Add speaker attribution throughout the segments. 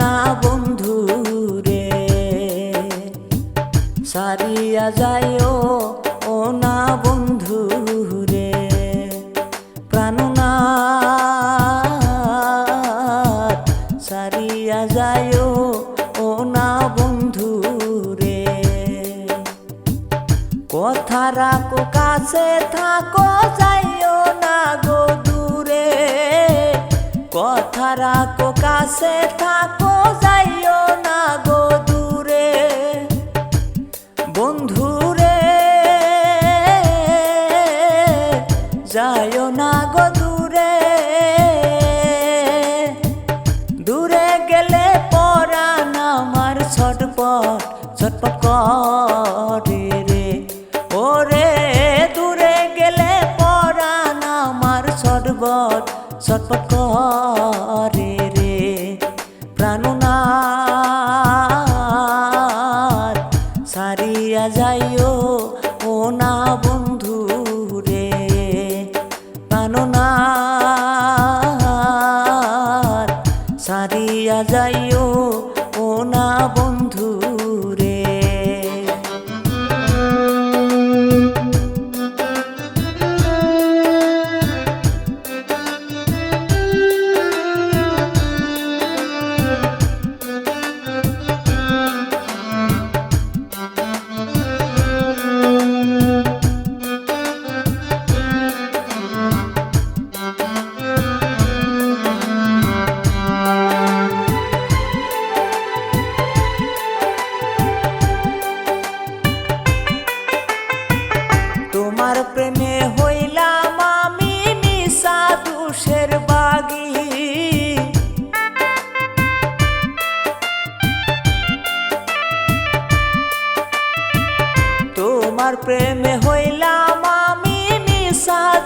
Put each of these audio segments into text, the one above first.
Speaker 1: না বন্ধু রে। সারিয়া যায় ও না বন্ধু রে। প্রাণনা সারিয়া যায় ও না বন্ধু রে। কথা রাখো, কাছে থাকো, যাইও না গো দূরে। কথা রাখো কাছে থাকো, যাইও না গো দূরে। বন্ধুরে, যাইও না গো দূরে। দূরে গেলে পরাণ আমার ছটপট ছটপট। প্রাণনাথ সারিয়া যাইও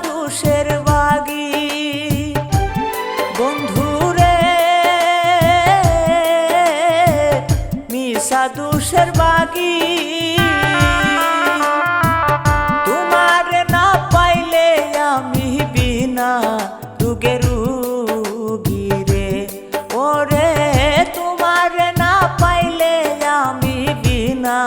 Speaker 1: দুষের বাগি। বন্ধুরে, মিশা দুষের বাগি। তোমার না পাইলে আমি বিনা রুগে রুগি রে। ওরে, তোমার না পাইলে আমি বিনা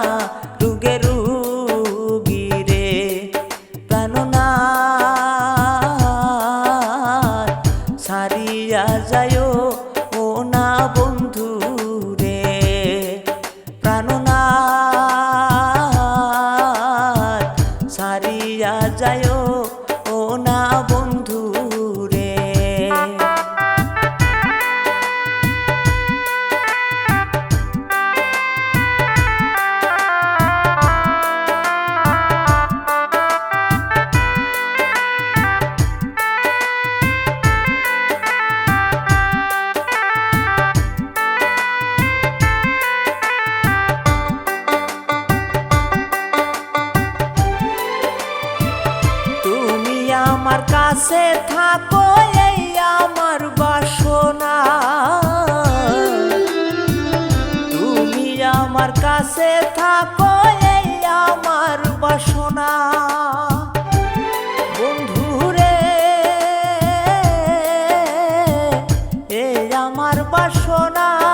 Speaker 1: কাছে থাকো এই আমার বাসনা। তুমি আমার কাছে থাকো এই আমার বাসনা। বন্ধুরে এই আমার বাসনা।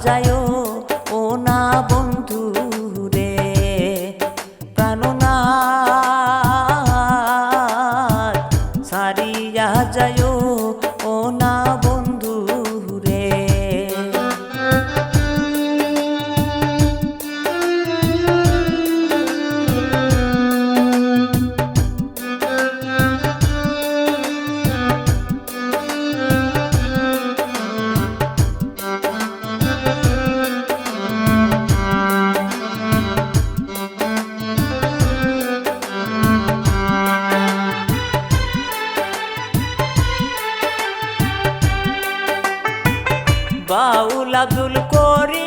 Speaker 1: যায় ও না বন্ধু রে প্রাণনাথ সারিয়া যায় ও না amor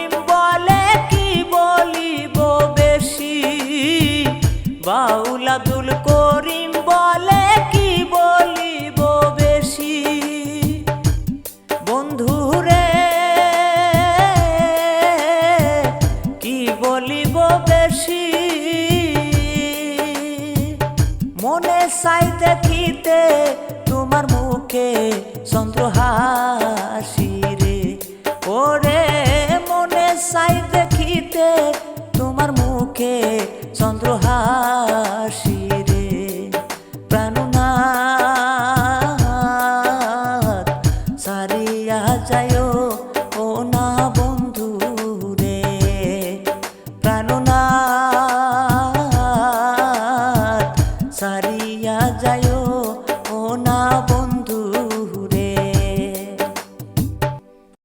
Speaker 1: no, no.